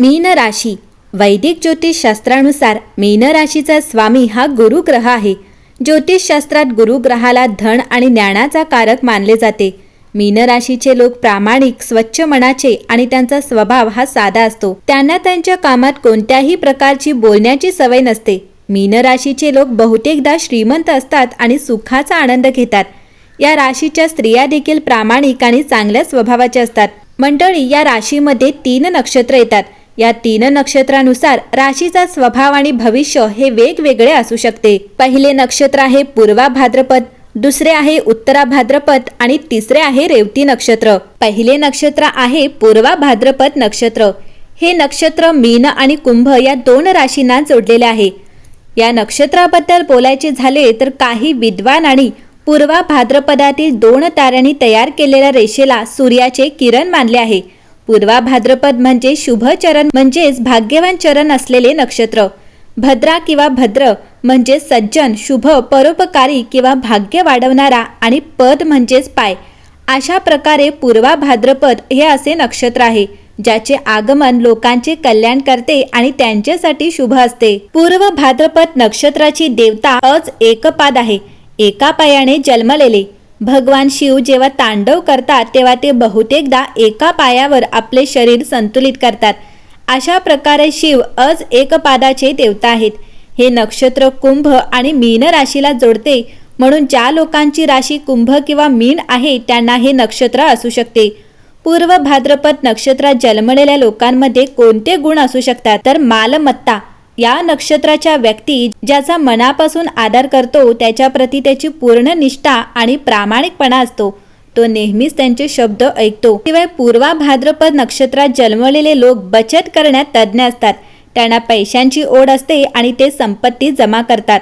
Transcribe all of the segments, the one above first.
मीन राशी वैदिक ज्योतिषशास्त्रानुसार मीन राशीचा स्वामी हा गुरुग्रह आहे. ज्योतिषशास्त्रात गुरुग्रहाला धन आणि ज्ञानाचा कारक मानले जाते. मीन राशीचे लोक प्रामाणिक स्वच्छ मनाचे आणि त्यांचा स्वभाव हा साधा असतो. त्यांना त्यांच्या कामात कोणत्याही प्रकारची बोलण्याची सवय नसते. मीन राशीचे लोक बहुतेकदा श्रीमंत असतात आणि सुखाचा आनंद घेतात. या राशीच्या स्त्रिया देखील प्रामाणिक आणि चांगल्या स्वभावाच्या असतात. मंडळी या राशीमध्ये तीन नक्षत्र येतात. या तीन नक्षत्रानुसार राशीचा स्वभाव आणि भविष्य हे वेगवेगळे असू शकते. पहिले नक्षत्र आहे पूर्वा भाद्रपद दुसरे आहे उत्तरा भाद्रपद आणि तिसरे आहे रेवती नक्षत्र. पहिले नक्षत्र आहे पूर्वा भाद्रपद नक्षत्र. हे नक्षत्र मीन आणि कुंभ या दोन राशींना जोडलेले आहे. या नक्षत्राबद्दल बोलायचे झाले तर काही विद्वान आणि पूर्वा भाद्रपदातील दोन ताऱ्यांनी तयार केलेल्या रेषेला सूर्याचे किरण मानले आहे. पूर्वा भाद्रपद म्हणजे शुभ चरण म्हणजेच भाग्यवान चरण असलेले नक्षत्र. भद्रा किंवा भद्र म्हणजे सज्जन शुभ परोपकारी किंवा भाग्य वाढवणारा आणि पद म्हणजेच पाय. अशा प्रकारे पूर्वा भाद्रपद हे असे नक्षत्र आहे ज्याचे आगमन लोकांचे कल्याण करते आणि त्यांच्यासाठी शुभ असते. पूर्व भाद्रपद नक्षत्राची देवता अज एकपाद आहे. एका पायाने जन्मलेले. भगवान शिव जेव्हा तांडव करतात तेव्हा ते बहुतेकदा एका पायावर आपले शरीर संतुलित करतात. अशा प्रकारे शिव अज एकपादाचे देवता आहेत. हे नक्षत्र कुंभ आणि मीन राशीला जोडते म्हणून ज्या लोकांची राशी कुंभ किंवा मीन आहे त्यांना हे नक्षत्र असू शकते. पूर्व भाद्रपद नक्षत्रात जन्मलेल्या लोकांमध्ये कोणते गुण असू शकतात? तर मालमत्ता. या नक्षत्राच्या व्यक्ती ज्याचा मनापासून आदर करतो त्याच्याप्रती त्याची पूर्ण निष्ठा आणि प्रामाणिकपणा असतो. तो नेहमीच त्यांचे शब्द ऐकतो. शिवाय पूर्वा भाद्रपद नक्षत्रात जन्मलेले लोक बचत करण्यात तज्ज्ञ असतात. त्यांना पैशांची ओढ असते आणि ते संपत्ती जमा करतात.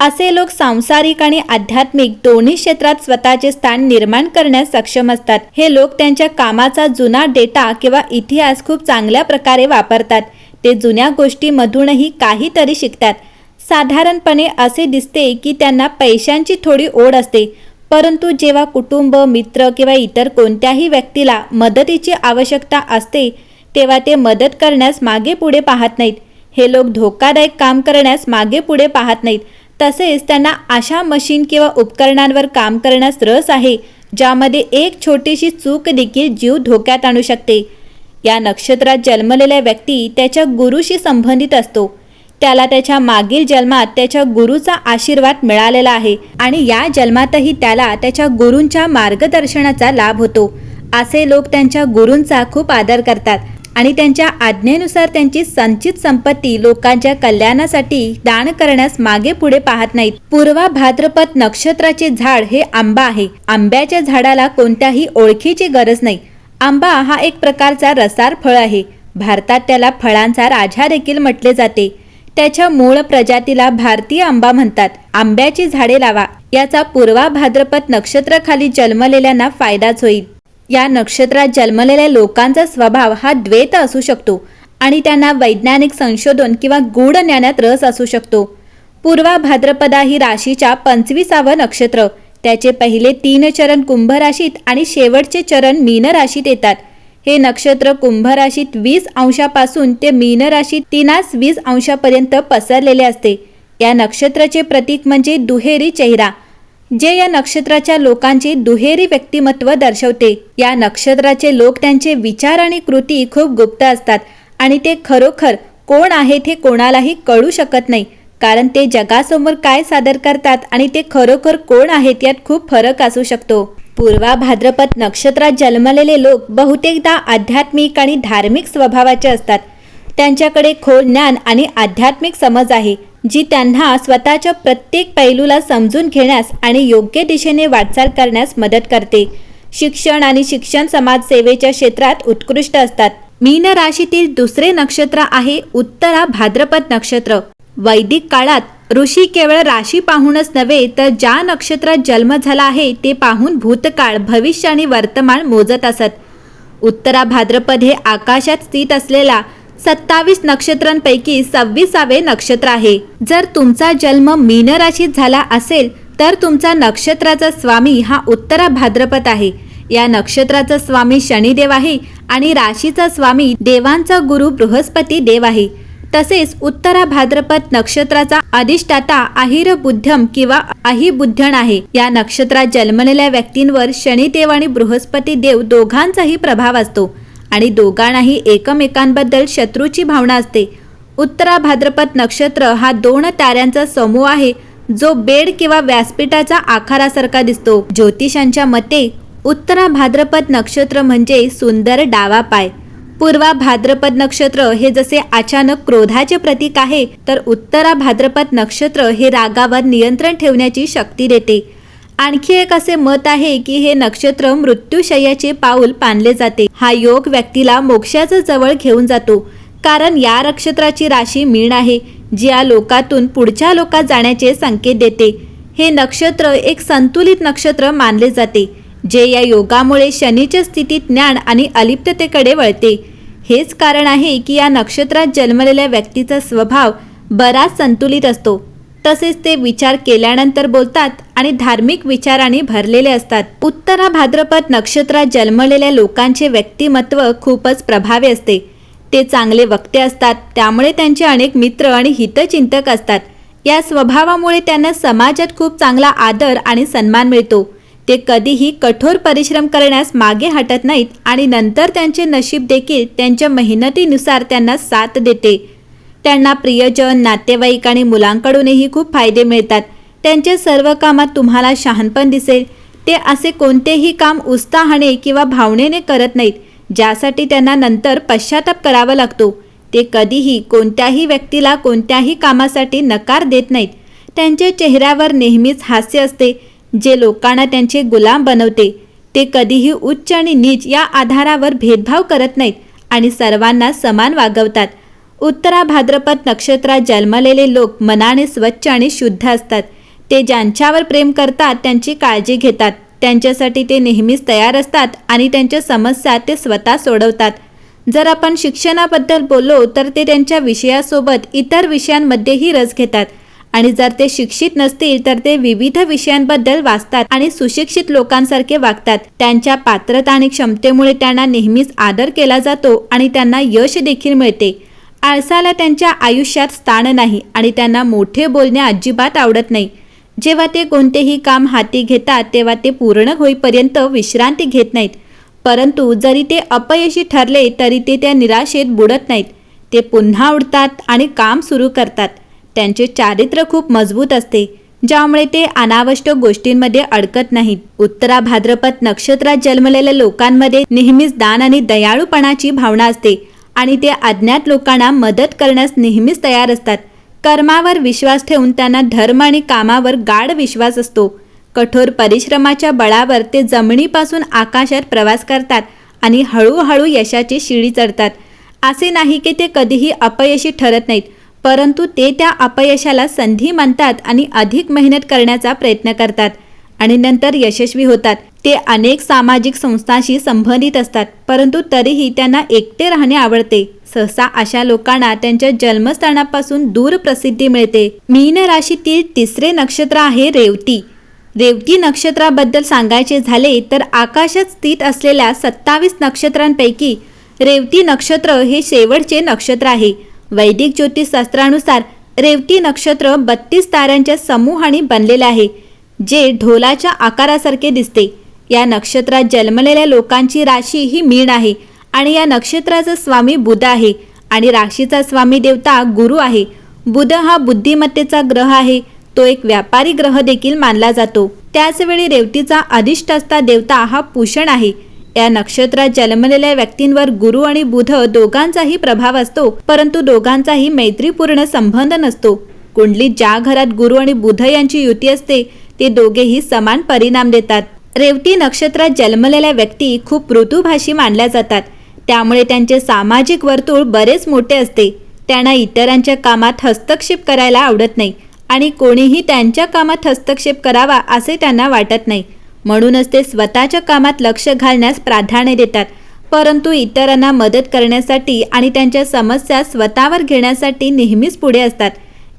असे लोक सांसारिक आणि आध्यात्मिक दोन्ही क्षेत्रात स्वतःचे स्थान निर्माण करण्यास सक्षम असतात. हे लोक त्यांच्या कामाचा जुना डेटा किंवा इतिहास खूप चांगल्या प्रकारे वापरतात. ते जुन्या गोष्टीमधूनही काहीतरी शिकतात. साधारणपणे असे दिसते की त्यांना पैशांची थोडी ओढ असते परंतु जेव्हा कुटुंब मित्र किंवा इतर कोणत्याही व्यक्तीला मदतीची आवश्यकता असते तेव्हा ते मदत करण्यास मागे पुढे पाहत नाहीत. हे लोक धोकादायक काम करण्यास मागे पुढे पाहत नाहीत. तसेच त्यांना अशा मशीन किंवा उपकरणांवर काम करण्यास रस आहे ज्यामध्ये एक छोटीशी चूक देखील जीव धोक्यात आणू शकते. या नक्षत्रात जन्मलेल्या व्यक्ती त्याच्या गुरुशी संबंधित असतो. त्याला त्याच्या मागील जन्मात त्याच्या गुरुचा आशीर्वाद मिळालेला आहे आणि या जन्मातही त्याला त्याच्या गुरूंच्या मार्गदर्शनाचा लाभ होतो. असे लोक त्यांच्या गुरूंचा खूप आदर करतात आणि त्यांच्या आज्ञेनुसार त्यांची संचित संपत्ती लोकांच्या कल्याणासाठी दान करण्यास मागे पुढे पाहत नाहीत. पूर्वा भाद्रपद नक्षत्राचे झाड हे आंबा आहे. आंब्याच्या झाडाला कोणत्याही ओळखीची गरज नाही. आंबा हा एक प्रकारचा रसार फळ आहे. भारतात त्याला फळांचा राजा देखील म्हटले जाते. त्याच्या मूळ प्रजातीला भारतीय आंबा म्हणतात. आंब्याची झाडे लावा. याचा पूर्वा भाद्रपद नक्षत्राखाली जन्मलेल्यांना फायदाच होईल. या नक्षत्रात जन्मलेल्या लोकांचा स्वभाव हा द्वैत असू शकतो आणि त्यांना वैज्ञानिक संशोधन किंवा गूढ ज्ञानात रस असू शकतो. पूर्वा भाद्रपदा ही राशीच्या पंचवीसावं नक्षत्र. त्याचे पहिले तीन चरण कुंभ राशीत आणि शेवटचे चरण मीन राशीत येतात. हे नक्षत्र कुंभ राशीत वीस अंशापासून ते मीन राशीत तीनास वीस अंशापर्यंत पसरलेले असते. या नक्षत्राचे प्रतीक म्हणजे दुहेरी चेहरा. जे या नक्षत्राच्या लोकांचे दुहेरी व्यक्तिमत्व दर्शवते. या नक्षत्राचे लोक त्यांचे विचार आणि कृती खूप गुप्त असतात आणि ते खरोखर कोण आहेत हे कोणालाही कळू शकत नाही. कारण ते जगासमोर काय सादर करतात आणि ते खरोखर कोण आहेत यात खूप फरक असू शकतो. पूर्वा भाद्रपद नक्षत्रात जन्मलेले लोक बहुतेकदा आध्यात्मिक आणि धार्मिक स्वभावाचे असतात. त्यांच्याकडे खोल ज्ञान आणि आध्यात्मिक समज आहे जी त्यांना स्वतःच्या प्रत्येक पैलूला समजून घेण्यास आणि योग्य दिशेने वाटचाल करण्यास मदत करते. शिक्षण आणि शिक्षण समाजसेवेच्या क्षेत्रात उत्कृष्ट असतात. मीन राशीतील दुसरे नक्षत्र आहे उत्तरा भाद्रपद नक्षत्र. वैदिक काळात ऋषी केवळ राशी पाहूनच नव्हे तर ज्या नक्षत्रात जन्म झाला आहे ते पाहून भूतकाळ भविष्य आणि वर्तमान मोजत असत. उत्तरा भाद्रपद हे आकाशात स्थित असलेला सत्तावीस नक्षत्रांपैकी सव्वीसावे नक्षत्र आहे. जर तुमचा जन्म मीन राशीत झाला असेल तर तुमचा नक्षत्राचा स्वामी हा उत्तरा भाद्रपद आहे. या नक्षत्राचा स्वामी शनिदेव आहे आणि राशीचा स्वामी देवांचा गुरु बृहस्पती देव आहे. तसेच उत्तरा भाद्रपद नक्षत्राचा अधिष्ठाता आहिर बुद्धम किंवा अहिबुद्धण आहे. या नक्षत्रात जन्मलेल्या व्यक्तींवर शनिदेव आणि बृहस्पती देव दोघांचाही प्रभाव असतो आणि दोघांनाही एकमेकांबद्दल शत्रूची भावना असते. उत्तरा भाद्रपद नक्षत्र हा दोन ताऱ्यांचा समूह आहे जो बेड किंवा व्यासपीठाचा आकारासारखा दिसतो. ज्योतिषांच्या मते उत्तरा भाद्रपद नक्षत्र म्हणजे सुंदर डावा पाय. पूर्वा भाद्रपद नक्षत्र हे जसे अचानक क्रोधाचे प्रतीक आहे तर उत्तरा भाद्रपद नक्षत्र हे रागावर नियंत्रण ठेवण्याची शक्ती देते. आणखी एक असे मत आहे की हे नक्षत्र मृत्यूशय्याचे पाऊल पानले जाते. हा योग व्यक्तीला मोक्षाचं जवळ घेऊन जातो कारण या नक्षत्राची राशी मीण आहे जी या लोकातून पुढच्या लोकात जाण्याचे संकेत देते. हे नक्षत्र एक संतुलित नक्षत्र मानले जाते. जे या योगामुळे शनीच्या स्थितीत ज्ञान आणि अलिप्ततेकडे वळते. हेच कारण आहे की या नक्षत्रात जन्मलेल्या व्यक्तीचा स्वभाव बराच संतुलित असतो. तसेच ते विचार केल्यानंतर बोलतात आणि धार्मिक विचाराने भरलेले असतात. उत्तरा भाद्रपद नक्षत्रात जन्मलेल्या लोकांचे व्यक्तिमत्व खूपच प्रभावी असते. ते चांगले वक्ते असतात त्यामुळे त्यांचे अनेक मित्र आणि हितचिंतक असतात. या स्वभावामुळे त्यांना समाजात खूप चांगला आदर आणि सन्मान मिळतो. ते कधीही कठोर परिश्रम करण्यास मागे हटत नाहीत आणि नंतर त्यांचे नशीब देखील त्यांच्या मेहनतीनुसार त्यांना साथ देते. त्यांना प्रियजन नातेवाईक आणि मुलांकडूनही खूप फायदे मिळतात. त्यांच्या सर्व कामात तुम्हाला शहाणपण दिसेल. ते असे कोणतेही काम उत्साहाने किंवा भावनेने करत नाहीत ज्यासाठी त्यांना नंतर पश्चाताप करावा लागतो. ते कधीही कोणत्याही व्यक्तीला कोणत्याही कामासाठी नकार देत नाहीत. त्यांच्या चेहऱ्यावर नेहमीच हास्य असते. जे लोकांना त्यांचे गुलाम बनवते ते कधीही उच्च आणि नीच या आधारावर भेदभाव करत नाहीत आणि सर्वांना समान वागवतात. उत्तरा भाद्रपद नक्षत्रात जन्मलेले लोक मनाने स्वच्छ आणि शुद्ध असतात. ते ज्यांच्यावर प्रेम करतात त्यांची काळजी घेतात. त्यांच्यासाठी ते नेहमीच तयार असतात आणि त्यांच्या समस्या ते स्वतः सोडवतात. जर आपण शिक्षणाबद्दल बोललो तर ते त्यांच्या विषयासोबत इतर विषयांमध्येही रस घेतात. आणि जर ते शिक्षित नसतील तर ते विविध विषयांबद्दल वाचतात आणि सुशिक्षित लोकांसारखे वागतात. त्यांच्या पात्रता आणि क्षमतेमुळे त्यांना नेहमीच आदर केला जातो आणि त्यांना यश देखील मिळते. आळसाला त्यांच्या आयुष्यात स्थान नाही आणि त्यांना मोठे बोलणे अजिबात आवडत नाही. जेव्हा ते कोणतेही काम हाती घेतात तेव्हा ते पूर्ण होईपर्यंत विश्रांती घेत नाहीत. परंतु जरी ते अपयशी ठरले तरी ते त्या निराशेत बुडत नाहीत. ते पुन्हा उडतात आणि काम सुरू करतात. त्यांचे चारित्र्य खूप मजबूत असते ज्यामुळे ते अनावश्यक गोष्टींमध्ये अडकत नाहीत. उत्तरा भाद्रपद नक्षत्रात जन्मलेल्या लोकांमध्ये नेहमीच दान आणि दयाळूपणाची भावना असते आणि ते अज्ञात लोकांना मदत करण्यास नेहमीच तयार असतात. कर्मावर विश्वास ठेवून त्यांना धर्म आणि कामावर गाढ विश्वास असतो. कठोर परिश्रमाच्या बळावर ते जमिनीपासून आकाशात प्रवास करतात आणि हळूहळू यशाची शिडी चढतात. असे नाही की ते कधीही अपयशी ठरत नाहीत. परंतु ते त्या अपयशाला संधी मानतात आणि अधिक मेहनत करण्याचा प्रयत्न करतात आणि नंतर यशस्वी होतात. ते अनेक सामाजिक संस्थांशी संबंधित असतात परंतु तरीही त्यांना एकटे राहणे आवडते. सहसा अशा लोकांना त्यांच्या जन्मस्थानापासून दूर प्रसिद्धी मिळते. मीन राशीतील तिसरे नक्षत्र आहे रेवती. रेवती नक्षत्राबद्दल सांगायचे झाले तर आकाशात स्थित असलेल्या सत्तावीस नक्षत्रांपैकी रेवती नक्षत्र हे शेवटचे नक्षत्र आहे. वैदिक ज्योतिषशास्त्रानुसार रेवती नक्षत्र बत्तीस ताऱ्यांच्या समूहाने बनलेले आहे जे ढोलाच्या आकारासारखे दिसते. या नक्षत्रात जन्मलेल्या लोकांची राशी ही मीण आहे आणि या नक्षत्राचा स्वामी बुध आहे आणि राशीचा स्वामी देवता गुरु आहे. बुध हा बुद्धिमत्तेचा ग्रह आहे तो एक व्यापारी ग्रह देखील मानला जातो. त्याचवेळी रेवतीचा अधिष्ठस्ता देवता हा पुषण आहे. या नक्षत्रात जन्मलेल्या व्यक्तींवर गुरु आणि बुध दोघांचाही प्रभाव असतो परंतु दोघांचाही मैत्रीपूर्ण संबंध नसतो. कुंडलीत ज्या घरात गुरु आणि बुध यांची युती असते ते दोघेही समान परिणाम देतात. रेवती नक्षत्रात जन्मलेल्या व्यक्ती खूप ऋतुभाषी मानल्या जातात. त्यामुळे त्यांचे सामाजिक वर्तुळ बरेच मोठे असते. त्यांना इतरांच्या कामात हस्तक्षेप करायला आवडत नाही आणि कोणीही त्यांच्या कामात हस्तक्षेप करावा असे त्यांना वाटत नाही. म्हणूनच ते स्वतःच्या कामात लक्ष घालण्यास प्राधान्य देतात. परंतु इतरांना मदत करण्यासाठी आणि त्यांच्या समस्या स्वतःवर घेण्यासाठी नेहमीच पुढे असतात.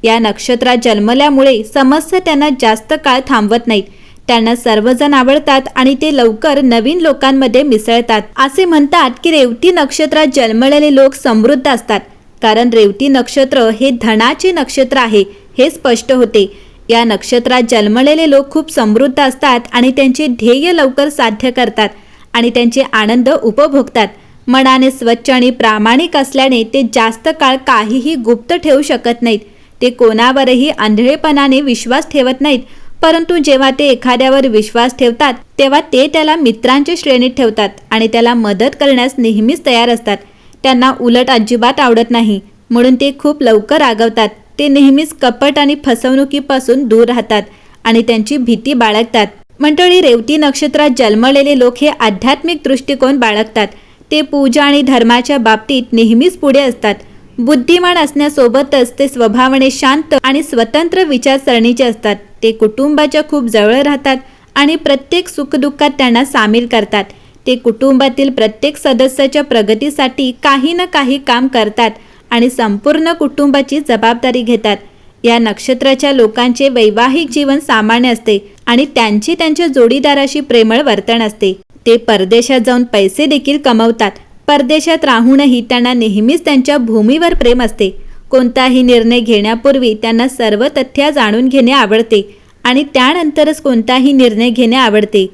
या नक्षत्रात जन्मल्यामुळे समस्या त्यांना जास्त काळ थांबवत नाहीत. त्यांना सर्वजण आवडतात आणि ते लवकर नवीन लोकांमध्ये मिसळतात. असे म्हणतात की रेवती नक्षत्रात जन्मलेले लोक समृद्ध असतात. कारण रेवती नक्षत्र हे धनाचे नक्षत्र आहे हे स्पष्ट होते. या नक्षत्रात जन्मलेले लोक खूप समृद्ध असतात आणि त्यांचे ध्येय लवकर साध्य करतात आणि त्यांचे आनंद उपभोगतात. मनाने स्वच्छ आणि प्रामाणिक असल्याने ते जास्त काळ काहीही गुप्त ठेवू शकत नाहीत. ते कोणावरही आंधळेपणाने विश्वास ठेवत नाहीत. परंतु जेव्हा ते एखाद्यावर विश्वास ठेवतात तेव्हा ते त्याला मित्रांच्या श्रेणीत ठेवतात आणि त्याला मदत करण्यास नेहमीच तयार असतात. त्यांना उलट अजिबात आवडत नाही म्हणून ते खूप लवकर रागवतात. ते नेहमीच कपट आणि फसवणुकीपासून दूर राहतात आणि त्यांची भीती बाळगतात. मंडळी रेवती नक्षत्रात जन्मलेले लोक हे आध्यात्मिक दृष्टिकोन बाळगतात. ते पूजा आणि धर्माच्या बाबतीत नेहमीच पुढे असतात. बुद्धिमान असण्यासोबतच ते स्वभावाने शांत आणि स्वतंत्र विचारसरणीचे असतात. ते कुटुंबाच्या खूप जवळ राहतात आणि प्रत्येक सुखदुःखात त्यांना सामील करतात. ते कुटुंबातील प्रत्येक सदस्याच्या प्रगतीसाठी काही ना काही काम करतात. आणि संपूर्ण कुटुंबाची जबाबदारी घेतात. या नक्षत्राच्या लोकांचे वैवाहिक जीवन सामान्य असते आणि त्यांची त्यांच्या जोडीदाराशी प्रेमळ वर्तन असते. ते परदेशात जाऊन पैसे देखील कमवतात. परदेशात राहूनही त्यांना नेहमीच त्यांच्या भूमीवर प्रेम असते. कोणताही निर्णय घेण्यापूर्वी त्यांना सर्व तथ्य जाणून घेणे आवडते आणि त्यानंतरच कोणताही निर्णय घेणे आवडते.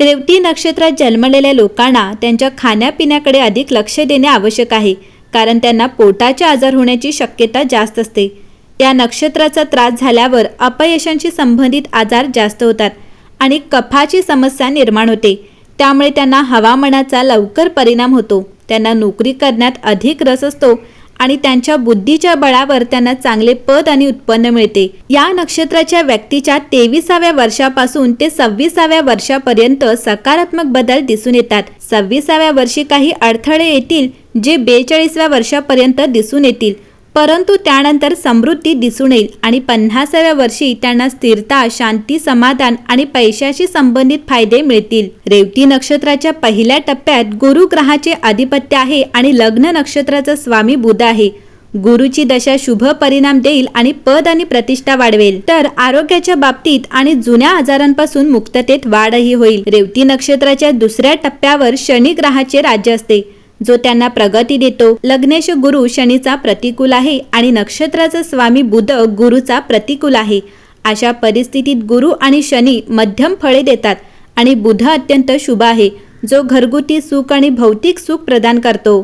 रेवती नक्षत्रात जन्मलेल्या लोकांना त्यांच्या खाण्यापिण्याकडे अधिक लक्ष देणे आवश्यक आहे. कारण त्यांना पोटाचे आजार होण्याची शक्यता जास्त असते. या नक्षत्राचा त्रास झाल्यावर अपयशांशी संबंधित आजार जास्त होतात आणि कफाची समस्या निर्माण होते. त्यामुळे त्यांना हवामानाचा लवकर परिणाम होतो. त्यांना नोकरी करण्यात अधिक रस असतो. आणि त्यांच्या बुद्धीच्या बळावर त्यांना चांगले पद आणि उत्पन्न मिळते. या नक्षत्राच्या व्यक्तीच्या तेविसाव्या वर्षापासून ते सव्वीसाव्या वर्षापर्यंत सकारात्मक बदल दिसून येतात. सव्वीसाव्या वर्षी काही अडथळे येतील जे बेचाळीसव्या वर्षापर्यंत दिसून येतील. परंतु त्यानंतर समृद्धी दिसून येईल आणि पन्नासाव्या वर्षी त्यांना स्थिरता शांती समाधान आणि पैशाशी संबंधित फायदे मिळतील. रेवती नक्षत्राच्या पहिल्या टप्प्यात गुरु ग्रहाचे आधिपत्य आहे आणि लग्न नक्षत्राचा स्वामी बुध आहे. गुरुची दशा शुभ परिणाम देईल आणि पद आणि प्रतिष्ठा वाढवेल. तर आरोग्याच्या बाबतीत आणि जुन्या आजारांपासून मुक्ततेत वाढही होईल. रेवती नक्षत्राच्या दुसऱ्या टप्प्यावर शनी ग्रहाचे राज्य असते. जो त्यांना प्रगती देतो. लग्नेश गुरु शनीचा प्रतिकूल आहे आणि नक्षत्राचा स्वामी बुध गुरुचा प्रतिकूल आहे. अशा परिस्थितीत गुरु आणि शनी मध्यम फळे देतात आणि बुध अत्यंत शुभ आहे जो घरगुती सुख आणि भौतिक सुख प्रदान करतो.